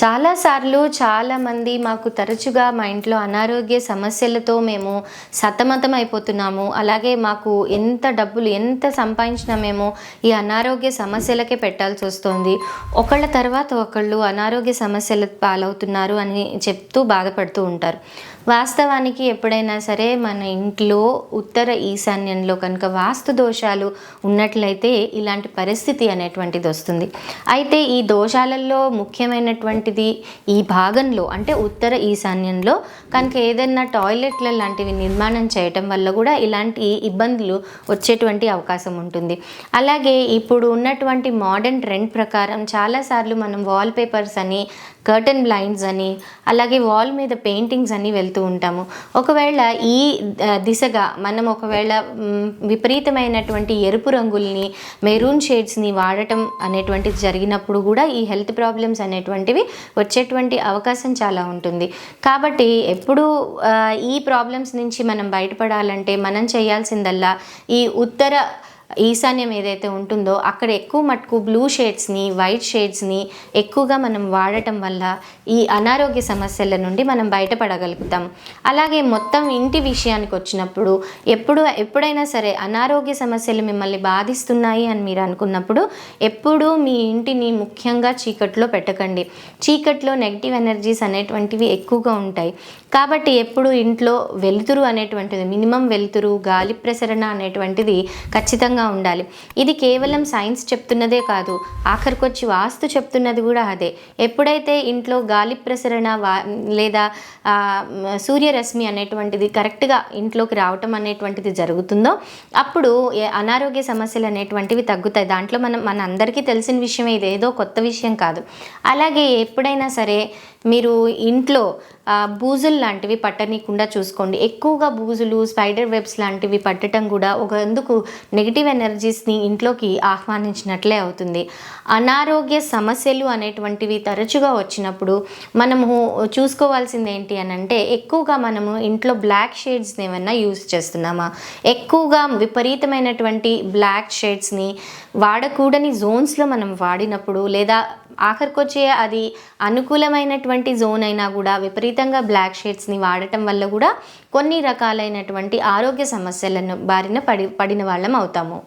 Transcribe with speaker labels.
Speaker 1: చాలాసార్లు చాలామంది మాకు తరచుగా మా ఇంట్లో అనారోగ్య సమస్యలతో మేము సతమతం అయిపోతున్నాము. అలాగే మాకు ఎంత డబ్బులు ఎంత సంపాదించినా మేము ఈ అనారోగ్య సమస్యలకే పెట్టాల్సి వస్తుంది. ఒకళ్ళ తర్వాత ఒకళ్ళు అనారోగ్య సమస్యల పాలవుతున్నారు అని చెప్తూ బాధపడుతూ ఉంటారు. వాస్తవానికి ఎప్పుడైనా సరే మన ఇంట్లో ఉత్తర ఈశాన్యంలో కనుక వాస్తు దోషాలు ఉన్నట్లయితే ఇలాంటి పరిస్థితి అనేటువంటిది వస్తుంది. అయితే ఈ దోషాలలో ముఖ్యమైనటువంటిది ఈ భాగంలో అంటే ఉత్తర ఈశాన్యంలో కనుక ఏదైనా టాయిలెట్ల లాంటివి నిర్మాణం చేయటం వల్ల కూడా ఇలాంటి ఇబ్బందులు వచ్చేటువంటి అవకాశం ఉంటుంది. అలాగే ఇప్పుడు ఉన్నటువంటి మోడర్న్ ట్రెండ్ ప్రకారం చాలాసార్లు మనం వాల్ పేపర్స్ అని కర్టన్ బ్లైండ్స్ అని అలాగే వాల్ మీద పెయింటింగ్స్ అని వెళ్తూ ఉంటాము. ఒకవేళ ఈ దిశగా మనం ఒకవేళ విపరీతమైనటువంటి ఎరుపు రంగుల్ని మెరూన్ షేడ్స్ని వాడటం అనేటువంటిది జరిగినప్పుడు కూడా ఈ హెల్త్ ప్రాబ్లమ్స్ అనేటువంటివి వచ్చేటువంటి అవకాశం చాలా ఉంటుంది. కాబట్టి ఎప్పుడు ఈ ప్రాబ్లమ్స్ నుంచి మనం బయటపడాలంటే మనం చేయాల్సిందల్లా ఈ ఉత్తర ఈశాన్యం ఏదైతే ఉంటుందో అక్కడ ఎక్కువ మటుకు బ్లూ షేడ్స్ని వైట్ షేడ్స్ని ఎక్కువగా మనం వాడటం వల్ల ఈ అనారోగ్య సమస్యల నుండి మనం బయటపడగలుగుతాం. అలాగే మొత్తం ఇంటి విషయానికి వచ్చినప్పుడు ఎప్పుడు ఎప్పుడైనా సరే అనారోగ్య సమస్యలు మిమ్మల్ని బాధిస్తున్నాయి అని మీరు అనుకున్నప్పుడు ఎప్పుడూ మీ ఇంటిని ముఖ్యంగా చీకట్లో పెట్టకండి. చీకట్లో నెగిటివ్ ఎనర్జీస్ అనేటువంటివి ఎక్కువగా ఉంటాయి. కాబట్టి ఎప్పుడు ఇంట్లో వెలుతురు అనేటువంటిది మినిమం వెలుతురు గాలి ప్రసరణ అనేటువంటిది ఖచ్చితంగా ఉండాలి. ఇది కేవలం సైన్స్ చెప్తున్నదే కాదు ఆఖరికొచ్చి వాస్తు చెప్తున్నది కూడా అదే. ఎప్పుడైతే ఇంట్లో గాలి ప్రసరణ వా లేదా సూర్యరశ్మి అనేటువంటిది కరెక్ట్గా ఇంట్లోకి రావటం అనేటువంటిది జరుగుతుందో అప్పుడు అనారోగ్య సమస్యలు అనేటువంటివి తగ్గుతాయి. దాంట్లో మనం మన అందరికీ తెలిసిన విషయమే ఇది ఏదో కొత్త విషయం కాదు. అలాగే ఎప్పుడైనా సరే మీరు ఇంట్లో బూజులు లాంటివి పట్టనీయకుండా చూసుకోండి. ఎక్కువగా బూజులు స్పైడర్ వెబ్స్ లాంటివి పట్టడం కూడా ఒక ఎందుకు నెగిటివ్ ఎనర్జీస్ని ఇంట్లోకి ఆహ్వానించినట్లే అవుతుంది. అనారోగ్య సమస్యలు అనేటువంటివి తరచుగా వచ్చినప్పుడు మనము చూసుకోవాల్సింది ఏంటి అని అంటే ఎక్కువగా మనము ఇంట్లో బ్లాక్ షేడ్స్ని ఏమైనా యూజ్ చేస్తున్నామా? ఎక్కువగా విపరీతమైనటువంటి బ్లాక్ షేడ్స్ని వాడకూడని జోన్స్లో మనం వాడినప్పుడు లేదా ఆఖరికొచ్చే అది అనుకూలమైనటువంటి జోన్ అయినా కూడా విపరీతంగా బ్లాక్ షేడ్స్ని వాడటం వల్ల కూడా కొన్ని రకాలైనటువంటి ఆరోగ్య సమస్యలను బారిన పడి పడిన వాళ్ళం అవుతాము.